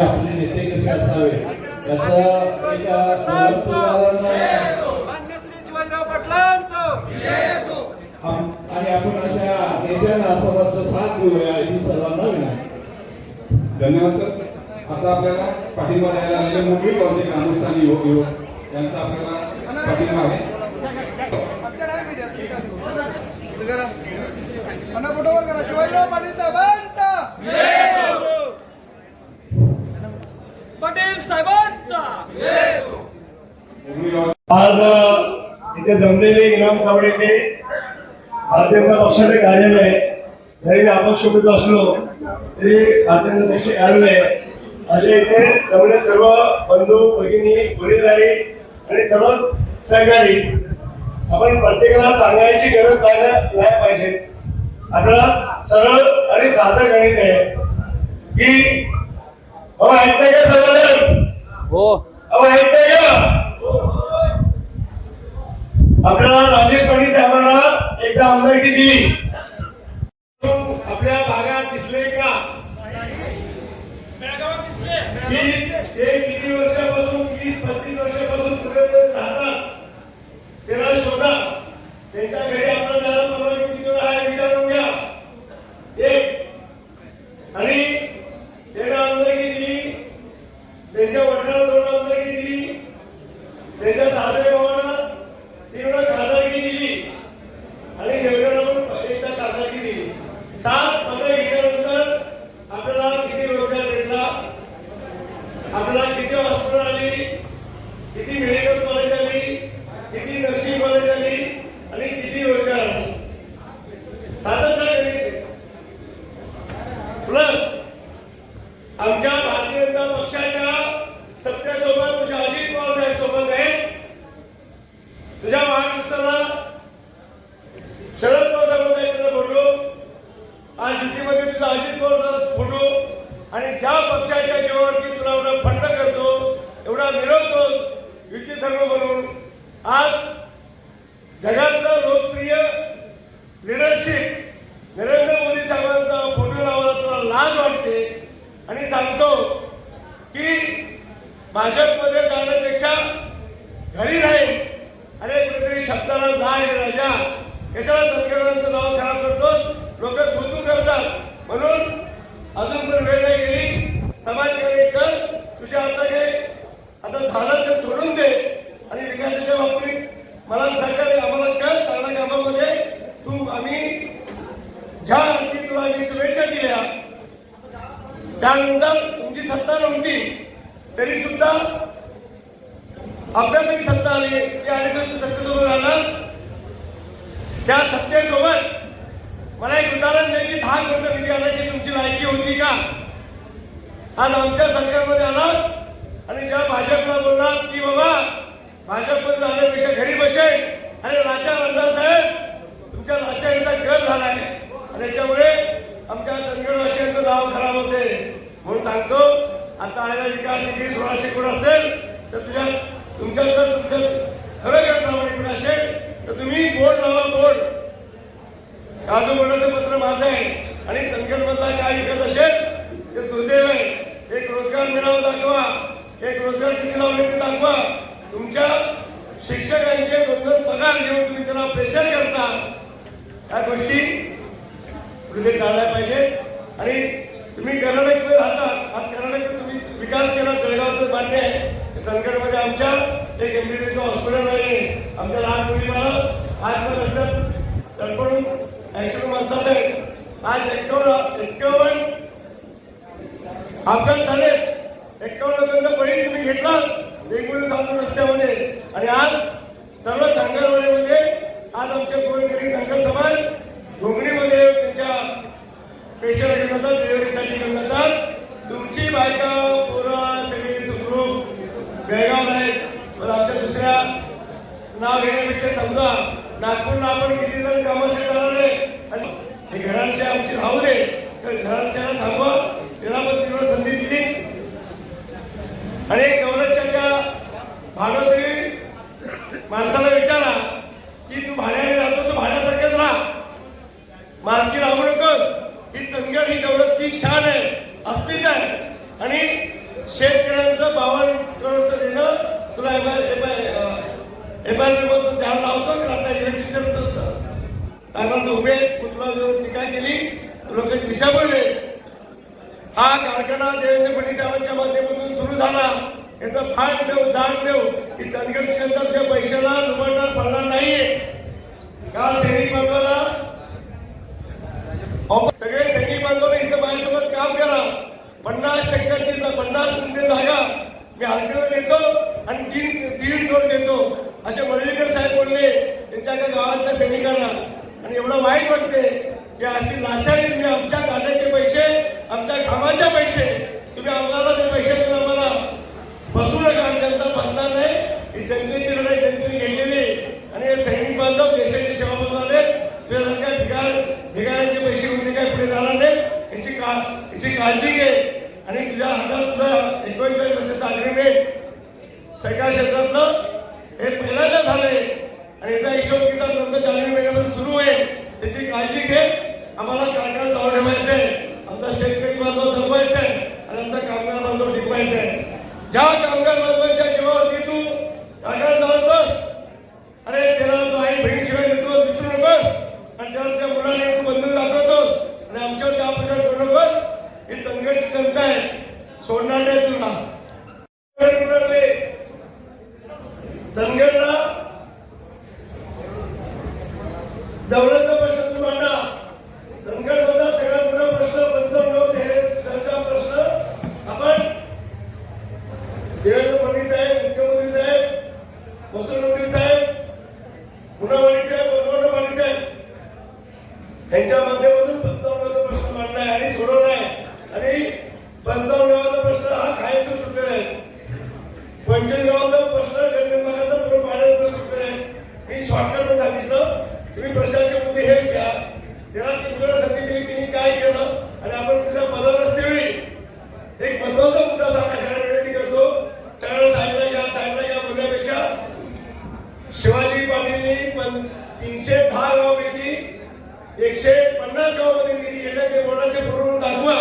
आपले नेते कसे असावे? याचं आणि आपण अशा नेत्यांना सर्वांचा साथ देऊया ही सर्वांना विनंती. धन्यवाद सर. आता आपल्याला पाठिंबा द्यायला आलेले मुंबई गावचे ग्रामस्थानी युवक युवक यांचा आपल्याला पाठिंबा आहे. शिवाजीराव पाटील साहेबांचा पाटील साहेबांचा मुंबई गाव आज इथे जमलेले इनाम सावडे येथे भारतीय जनता पक्षाचे कार्यालय जरी मी आपण शोधत असलो तरी भारतीय जनता पक्षाचे कार्यालय असे इथे जमले सर्व बंधू भगिनी गुन्हेगारी आणि सर्व सहकारी आपण प्रत्येकाला सांगायची गरज नाही पाहिजे? आपल्याला सरळ आणि साधं गणित आहे. की अहो ऐकताय का सर्वजण? हो. अहो ऐकताय का आपल्याला राजीव पाटील साहेबांना एकदा आमदारकी दिली. आपल्या भागात दिसले का? की ते किती वर्षापासून किती पस्तीस वर्षापासून पुढे राहतात त्याला शोधा. त्यांच्या घरी आपल्याला जायला परवानगी किती आहे विचारून घ्या. एक. आणि 三 आणि ज्या पक्षाच्या जीवावरती तुला एवढा फंड करतो एवढा मिळवतो युती धर्म म्हणून आज जगातलं लोकप्रिय लिडरशिप नरेंद्र मोदी साहेबांचा फोटो लावायला तुला लाज वाटते. आणि सांगतो की भाजपमध्ये जाण्यापेक्षा घरी राहील. अरे कुठेतरी शब्दाला जाय राजा. याच्याला संकटांचं नाव खराब करतो लोक थुतू करतात. म्हणून अजून पण वेळ नाही गेली समाजकार्य कर तुझ्या आता घे आता झालं ते सोडून दे आणि विकासाच्या बाबतीत मला सहकार्य आम्हाला कर चांगल्या कामामध्ये तू आम्ही ज्या अर्थी तुला शुभेच्छा दिल्या त्यानंतर तुमची सत्ता नव्हती तरी सुद्धा आपल्याकडे सत्ता आली ती अडीचशे सत्तेसोबत आला. त्या सत्तेसोबत मला एक उदाहरण द्या की दहा कोटी निधी आणायची तुमची लायकी होती का? आज आमच्या सरकारमध्ये आलात आणि ज्या भाजपला बोललात की बाबा भाजपमध्ये जाण्यापेक्षा घरी बसेल अरे लाचा आमदार साहेब तुमच्या लाचारीचा गल झालाय आणि त्याच्यामुळे आमच्या चंदगडवासियांचं नाव खराब होते म्हणून सांगतो आता आलेला विकास निधी सोळाशे कोटी असेल तर तुझ्या तुमच्या जर तुमच्या खरं जर प्रामाणिकपणे असेल तर तुम्ही बोर्ड लावा बोर्ड काजू बोर्डाचं पत्र माझं आहे. आणि चंदगडमधला काय विकत असेल ते दुर्दैव आहे. एक रोजगार मिळावा दाखवा. एक रोजगार किती लावले ते दाखवा. तुमच्या शिक्षकांचे दोन पगार घेऊन तुम्ही त्यांना प्रेशर करता. या गोष्टी कुठे टाळल्या पाहिजेत. आणि तुम्ही कर्नाटकमध्ये राहता. आज कर्नाटकचा तुम्ही विकास केला. जळगावचं मान्य आहे. संकटमध्ये आमच्या एक एमबीबीचं हॉस्पिटल आहे. आमच्या लहान मुलीला आज असतात. तडपडून ऍक्सिडेंट म्हणतात आज एक्कावन्न एक्कावन्न अपघात झाले. एक्कावन्न लोकांचा बळी तुम्ही घेतला. वेगवेगळे सांगून रस्त्यामध्ये. आणि आज सर्व धनगरवाड्यामध्ये आज आमचे गोरगरीब धनगर समाज घोंगडीमध्ये त्यांच्या पेशंट घेऊन जातात डिलिव्हरीसाठी घेऊन जातात. तुमची बायका पोरं सगळी सुखरूप बेळगाव आहेत. पण आमच्या दुसऱ्या नाव घेण्यापेक्षा समजा नागपूरला आपण किती जण कामाशी जाणार आहे? आणि हे घरांचे आमची राहू दे तर घरांच्या थांबवा त्याला पण तीव्र संधी दिली. आणि गौरवच्या त्या भागातही माणसाला विचारा की तू भाड्याने राहतो तर भाड्यासारखेच राहा. मालकी राहू नकोस. ही तंगड ही दौलतची शान आहे. अस्मिता आहे. आणि शेतकऱ्यांचं बावन्न करोडचं देणं तुला M I M I M I त्यानंतर उभे पुतळा घेऊन टीका केली. लोक दिशाभूल हा कारखाना देवेंद्र फडणवीसांच्या माध्यमातून सुरू झाला. याचा फार ठेव जाण ठेव की चंदगड जनताच्या पैशाला लुबाडणार पडणार नाहीये. काल सैनिक बांधवाला सगळे सैनिक बांधवाला इथं माझ्यासोबत काम करा. पन्नास चक्करची पन्नास गुंठे जागा मी हलकेला देतो आणि दीड दीड जोड देतो. असे मळवीकर साहेब बोलले त्यांच्या गावातल्या सैनिकांना. आणि एवढं वाईट वाटते की अशी लाचारी तुम्ही आमच्या गाण्याचे पैसे आमच्या कामाचे पैसे तुम्ही आम्हाला ते पैसे देऊन आम्हाला बसू नका आणि जनता बसणार नाही. ही जनतेची लढाई जनतेने घेतलेली आणि हे सैनिक बांधव देशाची सेवा म्हणून आले तुझ्यासारख्या भिगार भिकाऱ्यांचे पैसे म्हणजे काय पुढे जाणार नाही याची का याची काळजी घे. आणि तुझ्या हातात तुझा एकोणचाळीस वर्षाचा अग्रिमेंट सरकार क्षेत्रातलं हे पहिल्यांदा झालंय. आणि याचा हिशोब किताब नंतर जानेवारी महिन्यापासून सुरू होईल. त्याची काळजी घे. आम्हाला कारखाना चालू ठेवायचं आहे आमचा शेतकरी बांधव जगवायचा आहे आणि आमचा कामगार बांधव टिकवायचा आहे ज्या कामगार बांधवांच्या जीवावरती तू कारखाना चालत बस अरे त्याला तू आई बहीण शिवाय देतो विसरू नकोस. आणि त्याला त्या मुलाने तू बंधून दाखवतोस. आणि आमच्यावर त्या प्रचार करू नकोस. ही तंगडची जनता आहे. सोडणार नाही तुला. well